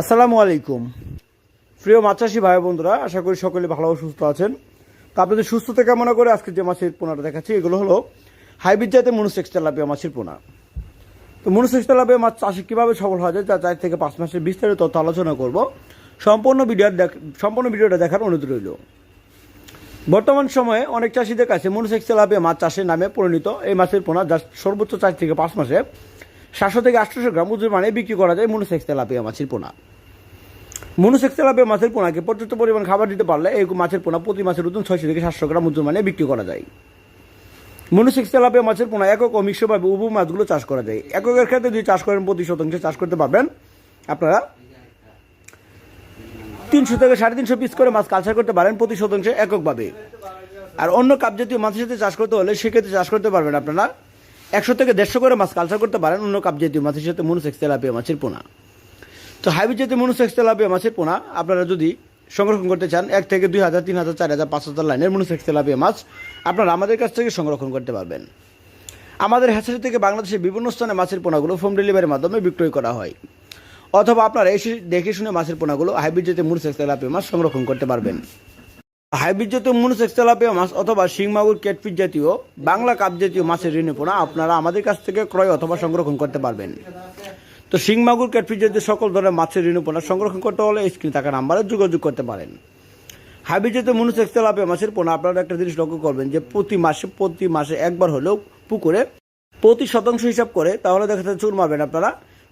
আসসালামু আলাইকুম। প্রিয় মাছ চাষি ভাই বন্ধুরা, আশা করি সকলে ভালো সুস্থ আছেন। তো আপনাদের সুস্থতা কামনা করে আজকে যে মাছের পোনাটা দেখাচ্ছি, এগুলো হলো হাইব্রিড জাতের মনুসেক্স তেলাপিয়া মাছের পোনা। তো মনুসেক্স তেলাপিয়া মাছ চাষে কীভাবে সফল হওয়া যায়, তা চার থেকে পাঁচ মাসের বিস্তারিত তথ্য আলোচনা করব। সম্পূর্ণ ভিডিও সম্পূর্ণ ভিডিওটা দেখার অনুরোধ রইল। বর্তমান সময়ে অনেক চাষিদের কাছে মনুসেক্স তেলাপিয়া মাছ চাষের নামে পরিণত এই মাছের পোনা যা সর্বোচ্চ চার থেকে পাঁচ মাসে সাতশো থেকে আটশোশো গ্রাম ওজন মানে বিক্রি করা যায় মনুসেক্স তেলাপিয়া মাছের পোনা। মনুসেক্স তেলাপিয়া মাছের পোনাকে পর্যাপ্ত পরিমাণ খাবার দিতে পারলে এই মাছের পোনা প্রতি মাছের ওজন ছয়শো থেকে সাতশো গ্রাম ওজন মানে বিক্রি করা যায়। মনুসেক্স তেলাপিয়া মাছের পোনা একক ও মিশ্রভাবে উভয় মাছগুলো চাষ করা যায়। এককের ক্ষেত্রে যদি চাষ করেন প্রতি শতাংশে চাষ করতে পারবেন। আপনারা তিনশো থেকে সাড়ে তিনশো পিস করে মাছ কালচার করতে পারেন প্রতি শতাংশে এককভাবে। আর অন্য কাপ জাতীয় মাছের সাথে চাষ করতে হলে সেক্ষেত্রে চাষ করতে পারবেন আপনারা। একশো থেকে দেড়শো করে মাছ কালচার করতে পারেন। অন্য কাপ জাতীয় মাছের সাথে মনুসেক্স তেলাপিয়া মাছের পোনা। তো হাইব্রিড জাতীয় মনুসেক্স তেলাপিয়া মাছের পোনা, আপনারা যদি সংরক্ষণ করতে চান, এক থেকে দুই হাজার, তিন হাজার, চার হাজার, পাঁচ হাজার লাইনের মনুসেক্স তেলাপিয়া মাছ, আপনারা আমাদের কাছ থেকে সংরক্ষণ করতে পারবেন। আমাদের হ্যাচারি থেকে বাংলাদেশের বিভিন্ন স্থানে মাছের পোনাগুলো হোম ডেলিভারির মাধ্যমে বিক্রয় করা হয়। অথবা আপনারা এসে দেখে শুনে মাছের পোনাগুলো হাইব্রিড জাতীয় মনুসেক্স তেলাপিয়া মাছ সংরক্ষণ করতে পারবেন। হাইব্রিড জাতীয় মনুসেক্স তেলাপিয়া মাছ অথবা শিং, মাগুর ক্যাটফিট জাতীয় বাংলা কাপ জাতীয় মাছের ঋণ পোনা আপনারা আমাদের কাছ থেকে ক্রয় অথবা সংরক্ষণ করতে পারবেন। তো শিং, মাগুর ক্যাটফিট জাতীয় সকল ধরনের মাছের ঋণ পোনা সংরক্ষণ করতে হলে স্ক্রিনে থাকা নাম্বারে যোগাযোগ করতে পারেন। হাইব্রিড জাতীয় মনুসেক্স তেলাপিয়া মাছের পোনা আপনারা একটা জিনিস লক্ষ্য করবেন যে প্রতি মাসে প্রতি মাসে একবার হলেও পুকুরে প্রতি শতাংশ হিসাব করে তাহলে দেখা যাচ্ছে চুন মারবেন আপনারা।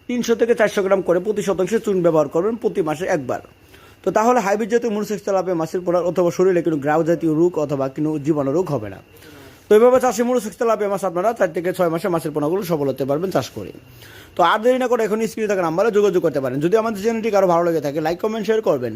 তিনশো থেকে চারশো গ্রাম করে প্রতি শতাংশে চুন ব্যবহার করবেন প্রতি মাসে একবার। তো তাহলে হাইব্রিড জাতীয় মনুষ্য তেলাপে মাছের পোনার অথবা শরীরে কোনো গ্রাউ জাতীয় রোগ অথবা কোনো জীবাণু রোগ হবে না। তো এভাবে চাষে সুস্থ লাভে মাছ আপনারা চার থেকে ছয় মাসে মাছের পোনাগুলো সফল হতে পারবেন চাষ করে। তো আর দেরি না করে এখন স্ক্রিনে থাকা নাম্বারে যোগাযোগ করতে পারেন। যদি আমাদের চ্যানেলটি কারও ভালো লেগে থাকে, লাইক, কমেন্ট শেয়ার করবেন।